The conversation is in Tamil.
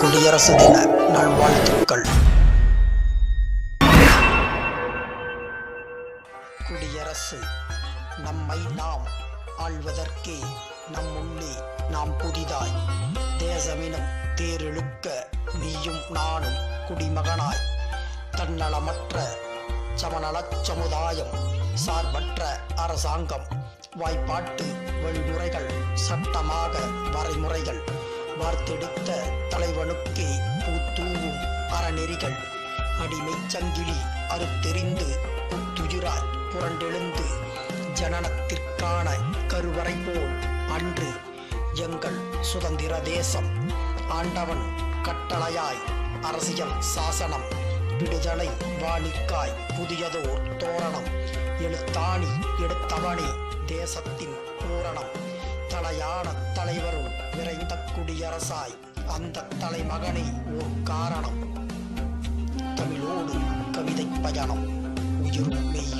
குடியரசு தின நல்வாழ்த்துக்கள். குடியரசு நம்மை நாம் ஆள்வதற்கே நம் உள்ளே நாம் புதிதாய் தேசமெனும் தேரெழுக்க நீயும் நானும் குடிமகனாய் தன்னலமற்ற சமநலச் சமுதாயம் சார்பற்ற அரசாங்கம் வாய்ப்பாட்டு வழிமுறைகள் சட்டமாக வரைமுறைகள் வார்த்தெடுத்த தலைவனுக்கே பூத்தூவும் அறநெறிகள். அடிமைச் சங்கிலி அறுத்தெறிந்து புத்துயிராய் புரண்டெழுந்து ஜனனத்திற்கான கருவறை போல் அன்று எங்கள் சுதந்திர தேசம். ஆண்டவன் கட்டளையாய் அரசியல் சாசனம் விடுதலை வாணிக்காய் புதியதோர் தோரணம். எழுத்தாணி எடுத்தவனே தேசத்தின் பூரணம். தலையான தலைவரும் அந்த குடியரசாய் அந்த தலைமகனே ஓர் காரணம். தமிழோடு கவிதை பயணம் உயிரும் மெய்.